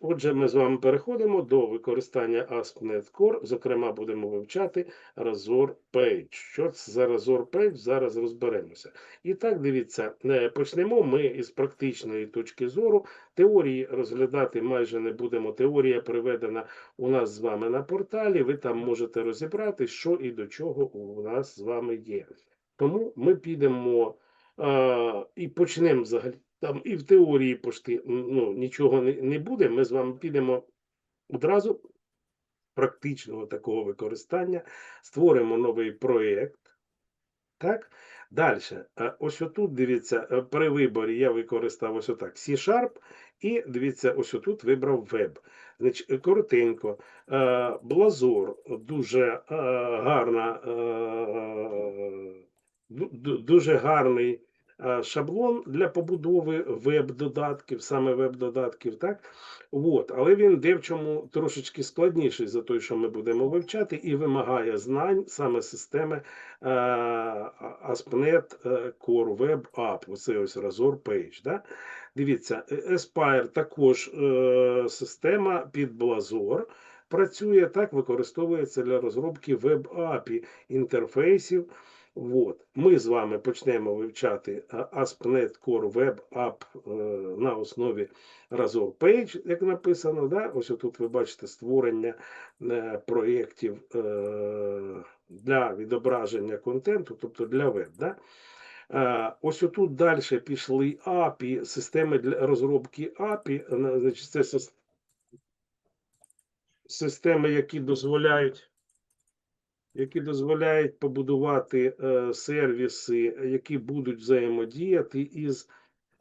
Отже, ми з вами переходимо до використання ASP.NET Core. Зокрема, будемо вивчати Razor Page. Що це за Razor Page? Зараз розберемося. І так, дивіться, е, почнемо ми із практичної точки зору. Теорії розглядати майже не будемо. Теорія приведена у нас з вами на порталі. Ви там можете розібрати, що і до чого у нас з вами є. Тому ми підемо а, і почнемо взагалі. Там і в теорії пошти ну, нічого не, не буде. Ми з вами підемо одразу практичного такого використання, створимо новий проєкт. Так? Далі, ось отут, дивіться, е, при виборі я використав ось отак C-Sharp, і дивіться, ось отут вибрав веб. Значить, е, коротенько, е, Blazor дуже е, гарна, е, ду- ду- дуже гарний е, шаблон для побудови веб-додатків, саме веб-додатків, так? От, але він де в чому трошечки складніший за той, що ми будемо вивчати, і вимагає знань саме системи е, ASP.NET е, Core Web App, оце ось Razor Page. Да? Дивіться, е, Aspire також е, система під Blazor. Працює так, використовується для розробки веб-апі інтерфейсів. От. Ми з вами почнемо вивчати е, ASP.NET Core Web App е, на основі Razor Page, як написано. Да? Ось тут ви бачите створення е, проєктів для відображення контенту, тобто для веб. Да? Ось отут далі пішли API, системи для розробки API, значить, це системи, які дозволяють які дозволяють побудувати е, сервіси, які будуть взаємодіяти із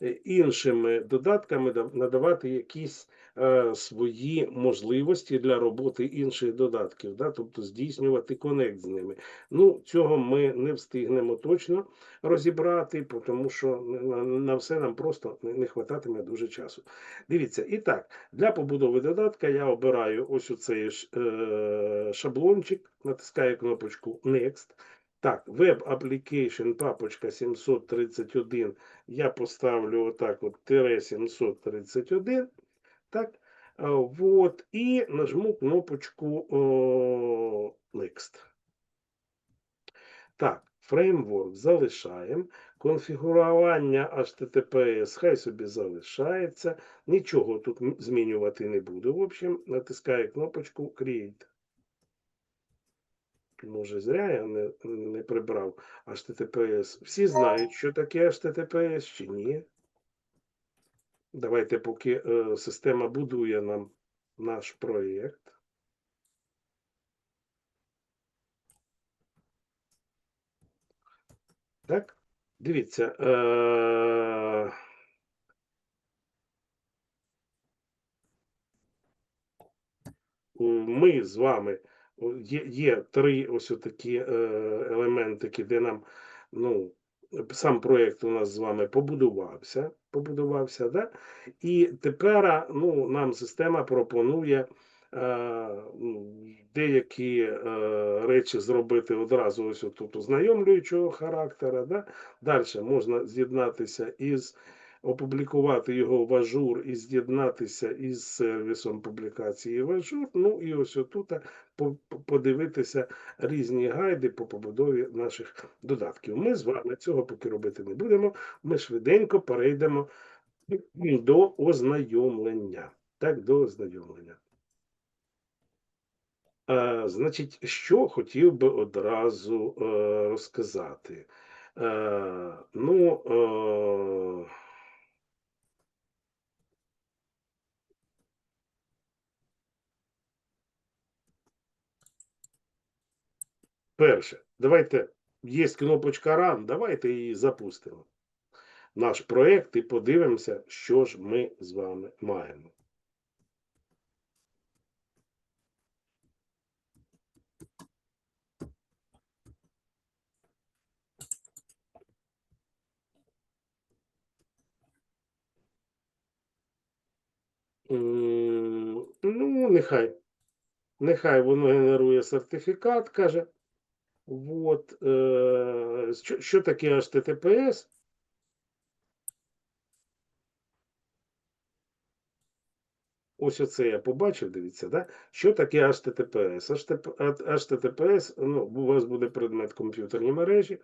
е, іншими додатками, да- надавати якісь свої можливості для роботи інших додатків, да? тобто здійснювати конект з ними. Ну, цього ми не встигнемо точно розібрати, тому що на, все нам просто не, хвататиме дуже часу. Дивіться, і так, для побудови додатка я обираю ось оцей ж, е, шаблончик, натискаю кнопочку Next. Так, Web Application папочка 731 я поставлю отак от тире 731. Так, вот, і нажму кнопочку о, Next. Так, фреймворк залишаємо. Конфігурування HTTPS хай собі залишається. Нічого тут змінювати не буду. В общем, натискаю кнопочку Create. Може, зря я не, не прибрав HTTPS. Всі знають, що таке HTTPS чи ні. Давайте, поки е, система будує нам наш проєкт. Так, дивіться. Е... Ми з вами є, є три ось такі е, елементики, де нам ну, сам проєкт у нас з вами побудувався. побудувався да? І тепер ну, нам система пропонує е, ну, деякі е, речі зробити одразу ось тут ознайомлюючого характера. Да? Далі можна з'єднатися із опублікувати його в Ажур і з'єднатися із сервісом публікації в Ажур. Ну і ось отут по- по- подивитися різні гайди по побудові наших додатків. Ми з вами цього поки робити не будемо. Ми швиденько перейдемо до ознайомлення. Так, до ознайомлення. Е, значить, що хотів би одразу е, розказати. Е, ну, е, перше, давайте, є кнопочка Run, давайте її запустимо. Наш проєкт і подивимося, що ж ми з вами маємо. Ну, нехай. Нехай воно генерує сертифікат, каже. Вот, е, що, що таке HTTPS? ось оце я побачив, дивіться, да? що таке HTTPS. HTTP, HTTPS, ну, у вас буде предмет комп'ютерні мережі,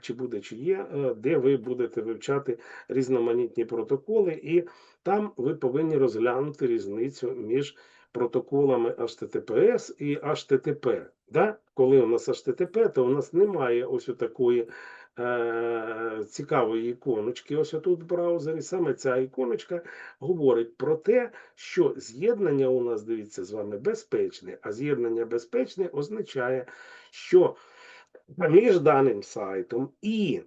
чи буде, чи є, е, де ви будете вивчати різноманітні протоколи, і там ви повинні розглянути різницю між протоколами HTTPS і HTTP. Да? Коли у нас HTTP, то у нас немає ось такої е, цікавої іконочки. Ось тут в браузері. Саме ця іконочка говорить про те, що з'єднання у нас, дивіться, з вами безпечне, а з'єднання безпечне означає, що між даним сайтом і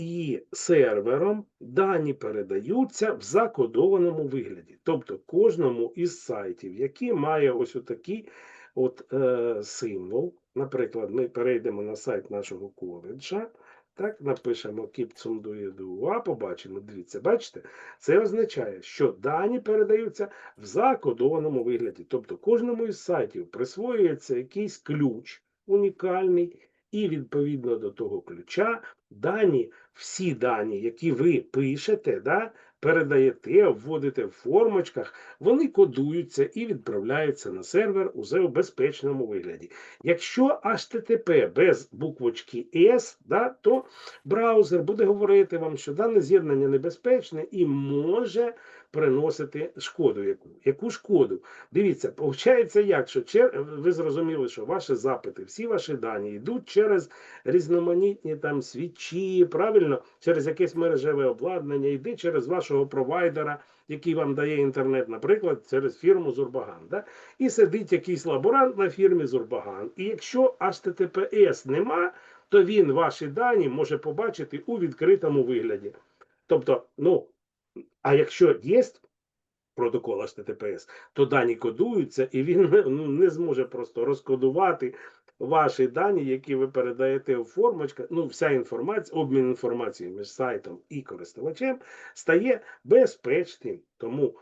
і сервером дані передаються в закодованому вигляді. Тобто кожному із сайтів, який має ось отакий от, е, символ, наприклад, ми перейдемо на сайт нашого коледжа, так, напишемо Кіпцумдуєдуа, побачимо, дивіться, бачите, це означає, що дані передаються в закодованому вигляді. Тобто кожному із сайтів присвоюється якийсь ключ унікальний, і відповідно до того ключа дані, всі дані, які ви пишете, да, передаєте, вводите в формочках, вони кодуються і відправляються на сервер у безпечному вигляді. Якщо HTTP без буквочки S, да, то браузер буде говорити вам, що дане з'єднання небезпечне і може приносити шкоду. Яку Яку шкоду? Дивіться, виходить як, що чер... ви зрозуміли, що ваші запити, всі ваші дані йдуть через різноманітні там свічі, правильно, через якесь мережеве обладнання, йде через вашого провайдера, який вам дає інтернет, наприклад, через фірму Зурбаган. Да? І сидить якийсь лаборант на фірмі Зурбаган. І якщо HTTPS нема, то він ваші дані може побачити у відкритому вигляді. Тобто, ну, а якщо є протокол HTTPS, то дані кодуються, і він ну, не зможе просто розкодувати ваші дані, які ви передаєте у формочках. Ну, вся інформація, обмін інформацією між сайтом і користувачем стає безпечним. Тому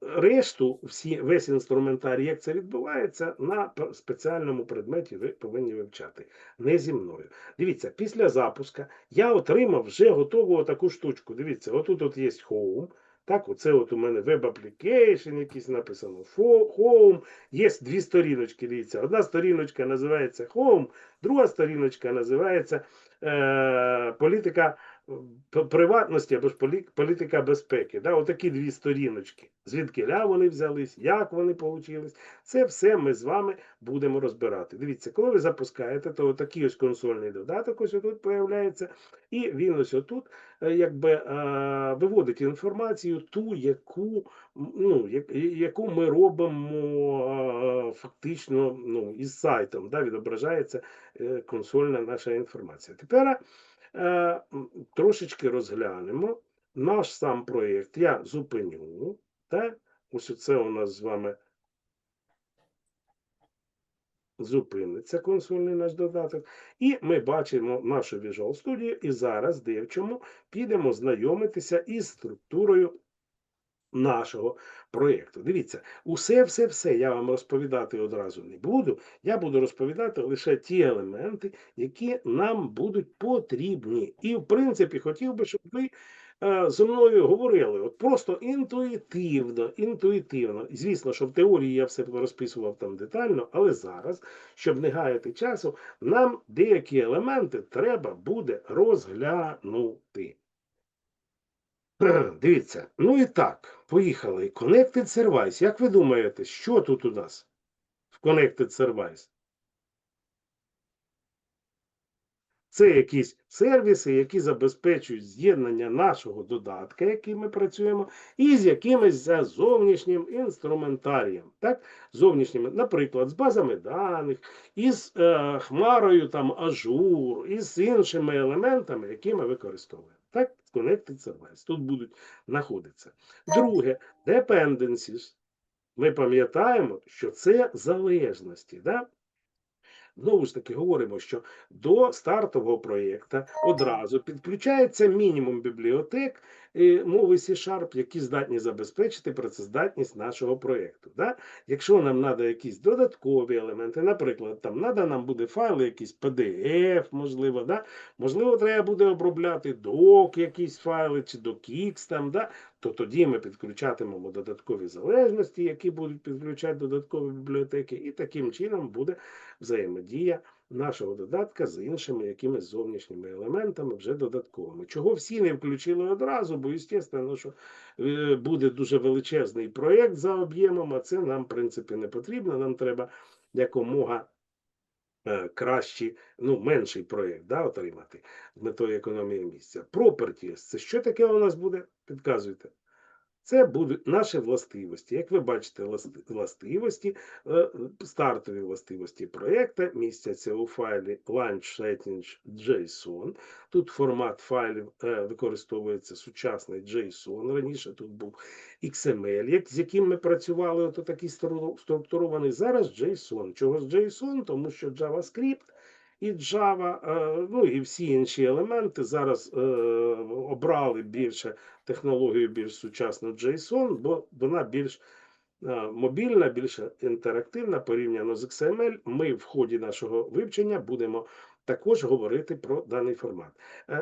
решту, всі, весь інструментарій, як це відбувається, на спеціальному предметі ви повинні вивчати. Не зі мною. Дивіться, після запуска я отримав вже готову таку штучку. Дивіться, отут от є Home. Так, оце от у мене веб application якийсь написано Home. Є дві сторіночки. Дивіться. Одна сторіночка називається Home, друга сторіночка називається е, політика приватності або ж політика безпеки. Да? Отакі дві сторіночки. Звідки ля вони взялись, як вони получились. Це все ми з вами будемо розбирати. Дивіться, коли ви запускаєте, то такий ось консольний додаток ось тут появляється, і він ось отут е, якби е, виводить інформацію, ту, яку ну, яку ми робимо е, фактично ну, із сайтом, да, відображається консольна наша інформація. Тепер Е, трошечки розглянемо наш сам проєкт. Я зупиню. Так? Ось це у нас з вами зупиниться консольний наш додаток. І ми бачимо нашу Visual Studio. І зараз, дивчому, підемо знайомитися із структурою нашого проєкту. Дивіться, усе-все-все я вам розповідати одразу не буду. Я буду розповідати лише ті елементи, які нам будуть потрібні. І, в принципі, хотів би, щоб ви е, зі мною говорили. От просто інтуїтивно, інтуїтивно. Звісно, що в теорії я все розписував там детально, але зараз, щоб не гаяти часу, нам деякі елементи треба буде розглянути. Дивіться, ну і так, поїхали. Connected Service. Як ви думаєте, що тут у нас в Connected Service? Це якісь сервіси, які забезпечують з'єднання нашого додатка, який ми працюємо, і з якимось зовнішнім інструментарієм. Так? Зовнішніми, Наприклад, з базами даних, із е, хмарою там ажур, із іншими елементами, які ми використовуємо. Connected Service. Тут будуть знаходитися. Друге, dependencies. Ми пам'ятаємо, що це залежності. Да? Знову ж таки, говоримо, що до стартового проєкту одразу підключається мінімум бібліотек, мови C-Sharp, які здатні забезпечити працездатність нашого проєкту. Да? Якщо нам треба якісь додаткові елементи, наприклад, там треба нам буде файли, якісь PDF, можливо, да? можливо, треба буде обробляти док, якісь файли чи docx, там, да? то тоді ми підключатимемо додаткові залежності, які будуть підключати додаткові бібліотеки, і таким чином буде взаємодія нашого додатка з іншими якимись зовнішніми елементами вже додатковими. Чого всі не включили одразу, бо, звісно, що е, буде дуже величезний проєкт за об'ємом, а це нам, в принципі, не потрібно. Нам треба якомога е, кращий, ну, менший проєкт да, отримати з метою економії місця. Properties – це що таке у нас буде? Підказуйте. Це будуть наші властивості. Як ви бачите, властивості, е, стартові властивості проєкту містяться у файлі Launch Settings Тут формат файлів е, використовується сучасний JSON. Раніше тут був XML, з яким ми працювали, ото такий структурований. Зараз JSON. Чого з JSON? Тому що JavaScript і Java, е, ну і всі інші елементи зараз е, обрали більше технологію більш сучасну JSON, бо вона більш е, мобільна, більш інтерактивна порівняно з XML. Ми в ході нашого вивчення будемо також говорити про даний формат.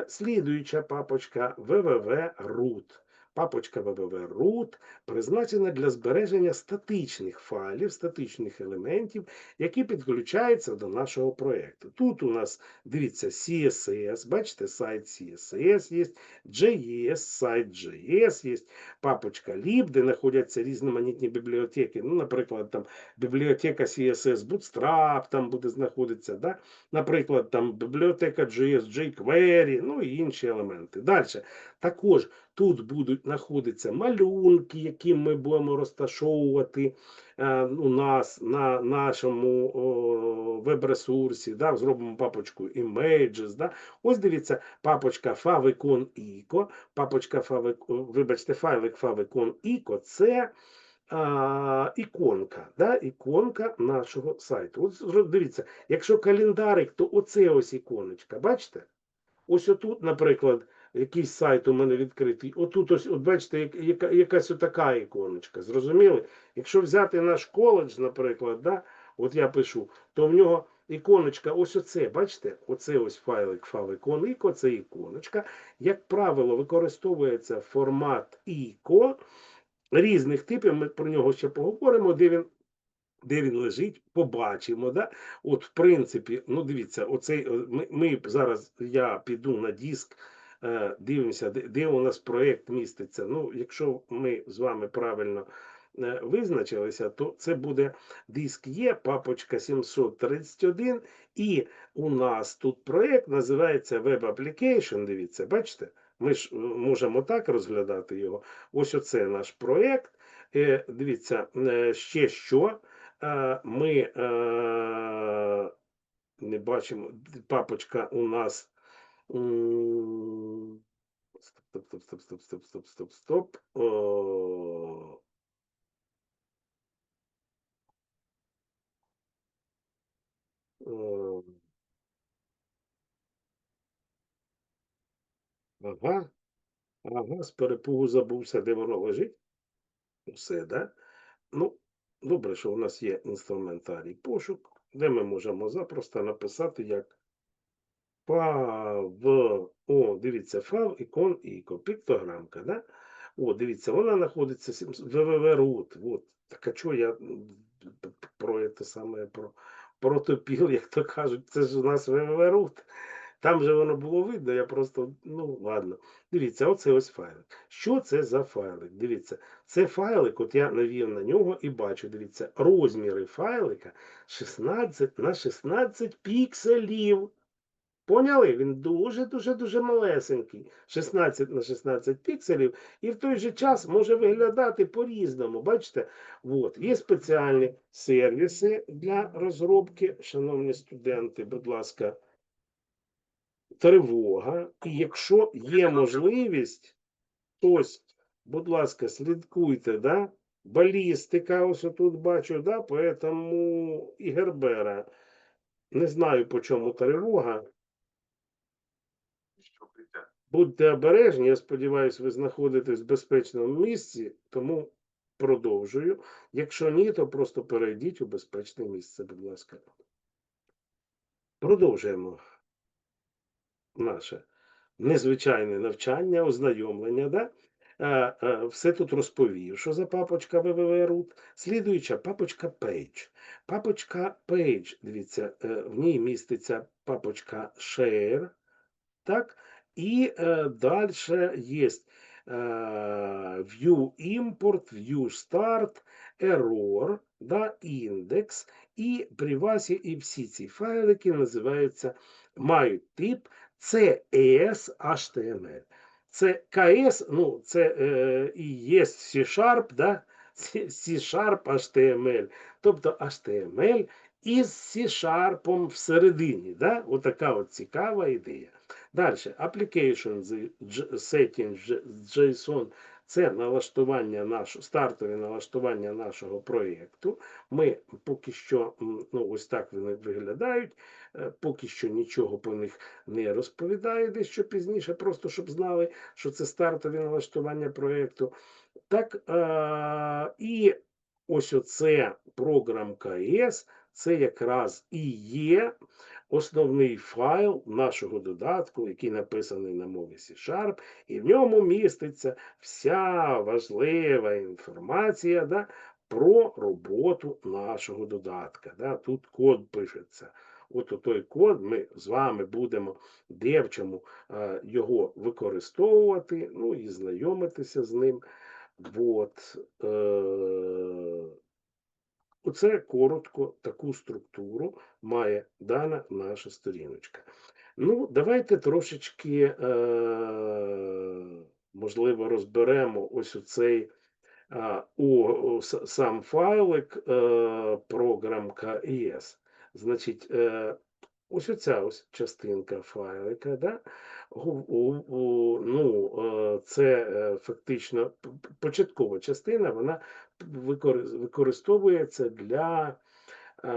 Слідуюча папочка www.root. Папочка www.root призначена для збереження статичних файлів, статичних елементів, які підключаються до нашого проєкту. Тут у нас, дивіться, CSS, бачите, сайт CSS є, JS, сайт JS є, папочка lib, де знаходяться різноманітні бібліотеки. Ну, наприклад, там бібліотека CSS Bootstrap там буде знаходитися, да? наприклад, там бібліотека JS, jQuery, ну і інші елементи. Далі. Також тут будуть знаходитися малюнки, які ми будемо розташовувати е, у нас на нашому веб-ресурсі. Да? Зробимо папочку Images. Да? Ось дивіться, папочка Favicon Ico, папочка Favicon, вибачте, файлик Favicon Ico – це а, іконка, да? іконка нашого сайту. От дивіться, якщо календарик, то оце ось іконочка, бачите? Ось отут, наприклад, якийсь сайт у мене відкритий. Отут ось, от бачите, як- яка, якась отака іконочка. Зрозуміли? Якщо взяти наш коледж, наприклад, да, от я пишу, то в нього іконочка, ось оце, бачите, оце ось файлик favicon іко, це іконочка. Як правило, використовується формат іко різних типів. Ми про нього ще поговоримо, де він. Де він лежить, побачимо. Да? От, в принципі, ну дивіться, оцей, е, ми, ми зараз я піду на диск, дивимося, де, у нас проєкт міститься. Ну, якщо ми з вами правильно е, визначилися, то це буде диск Є, папочка 731, і у нас тут проєкт називається Web Application. Дивіться, бачите? Ми ж е, можемо так розглядати його. Ось оце наш проєкт. Е, Дивіться, е, ще що. Е, Ми е, не бачимо, папочка у нас. Стоп, стоп, стоп, стоп, стоп, стоп, стоп, стоп. О, Ага, ага, з перепугу забувся, де воно лежить. Все, да? Ну, добре, що у нас є інструментарій пошук, де ми можемо запросто написати як Фав. О, дивіться, фав, ікон, іко, піктограмка, да? О, дивіться, вона знаходиться www.root. От. Так а чого я про це саме про протопіл, як то кажуть, це ж у нас www.root. Там же воно було видно, я просто, ну ладно. Дивіться, оце ось файлик. Що це за файлик? Дивіться, це файлик, от я навів на нього і бачу, дивіться, розміри файлика 16 на 16 пікселів. Поняли? Він дуже-дуже-дуже малесенький. 16 на 16 пікселів. І в той же час може виглядати по-різному. Бачите? От. Є спеціальні сервіси для розробки. Шановні студенти, будь ласка, тривога. І якщо є можливість, хтось, будь ласка, слідкуйте, да? балістика, ось тут бачу, да? поэтому і Гербера. Не знаю, по чому тривога. Будьте обережні, я сподіваюся, ви знаходитесь в безпечному місці, тому продовжую. Якщо ні, то просто перейдіть у безпечне місце, будь ласка. Продовжуємо наше незвичайне навчання, ознайомлення. Да? Е, е, Все тут розповів, що за папочка www.root. Слідуюча папочка Page. Папочка Page, дивіться, е, в ній міститься папочка Share. Так? І е, далі є е, View Import, View Start, Error, да, індекс, і privacy, і всі ці файлики називаються, мають тип CS HTML. Це КС, ну, це е, і є C-Sharp, да? C-Sharp HTML, тобто HTML із C-Sharp всередині. Да? Отака от цікава ідея. Далі, application settings JSON це налаштування нашого, стартові налаштування нашого проєкту. Ми поки що, ну ось так вони виглядають, е, поки що нічого по них не розповідаю, дещо пізніше, просто щоб знали, що це стартові налаштування проєкту. Так, е, і ось оце програмка ЄС, це якраз і є основний файл нашого додатку, який написаний на мові C-Sharp, і в ньому міститься вся важлива інформація да, про роботу нашого додатка. Да. Тут код пишеться. От той код ми з вами будемо девчому е, його використовувати, ну і знайомитися з ним. От, е, Оце коротко таку структуру має дана наша сторіночка. Ну, давайте трошечки, е, можливо, розберемо ось оцей е, о, сам файлик е, програмка ES. Значить, е, ось оця ось частинка файлика, да? Ну, е, це е, фактично початкова частина, вона використовується для е,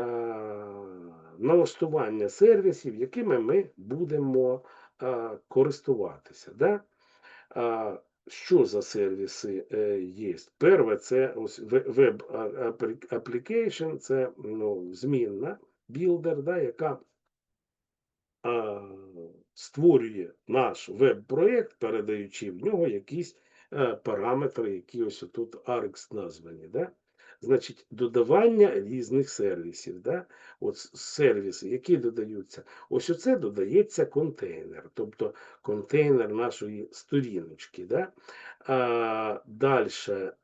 налаштування сервісів, якими ми будемо користуватися. Да? Що за сервіси є? Перше, це ось веб application, це ну, змінна білдер, да, яка створює наш веб-проєкт, передаючи в нього якісь е, параметри, які ось тут ARX названі. Да? Значить, додавання різних сервісів. Да? От сервіси, які додаються. Ось оце додається контейнер, тобто контейнер нашої сторіночки. Да? А, далі.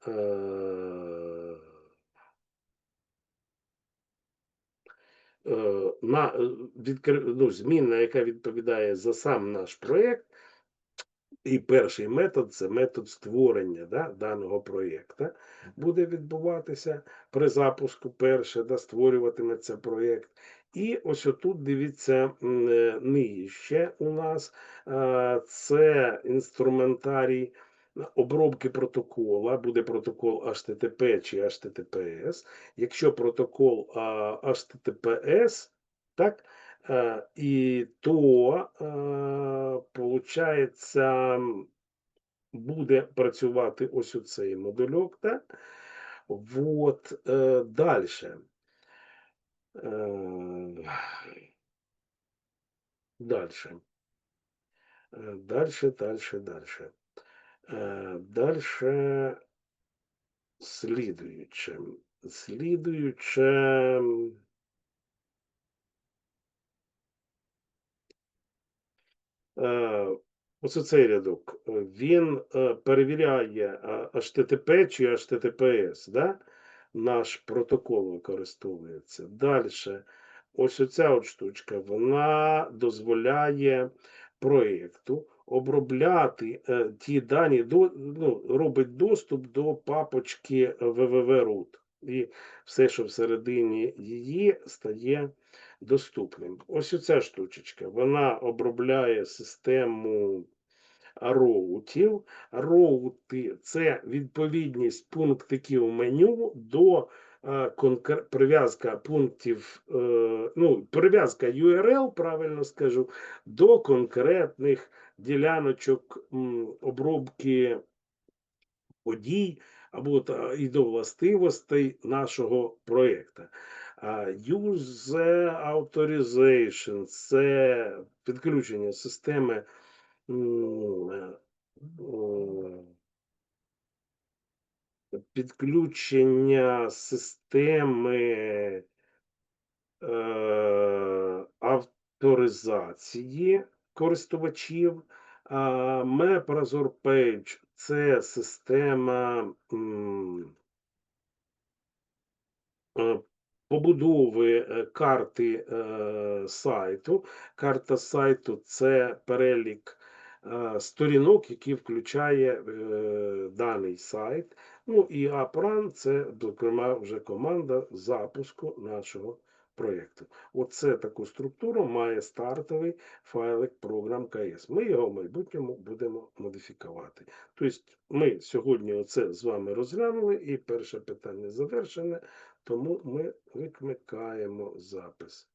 Е, на, е, відкр... ну, змінна, яка відповідає за сам наш проєкт. І перший метод це метод створення да, даного проєкту. Буде відбуватися при запуску перше, да, створюватиметься проєкт. І ось отут дивіться е, нижче у нас е, це інструментарій обробки протокола, буде протокол HTTP чи HTTPS. Якщо протокол HTTPS, так, е, і то, е, получається, буде працювати ось оцей модульок, так? Вот, е, далі. Дальше. Дальше, дальше, дальше. Э, Дальше слідуюче. Слідуюче. Е, Ось цей рядок. Він е, перевіряє HTTP чи HTTPS, да? наш протокол використовується. Далі, ось оця от штучка, вона дозволяє проєкту обробляти е, ті дані, до, ну, робить доступ до папочки www.root. І все, що всередині її, стає доступним. Ось оця штучечка, вона обробляє систему роутів. Роути це відповідність пунктиків меню до е, конкр- прив'язка пунктів, е, ну, прив'язка URL, правильно скажу, до конкретних діляночок обробки подій або і до властивостей нашого проєкту. А, Use Authorization – це підключення системи е, підключення системи е, авторизації користувачів. MapRazor Page – це система е, побудови е, карти сайту. Карта сайту це перелік сторінок, які включає даний сайт. Ну і AppRun – це, зокрема, вже команда запуску нашого проєкту. Оце таку структуру має стартовий файлик програм КС. Ми його в майбутньому будемо модифікувати. Тобто ми сьогодні оце з вами розглянули, і перше питання завершене, тому ми викликаємо запис.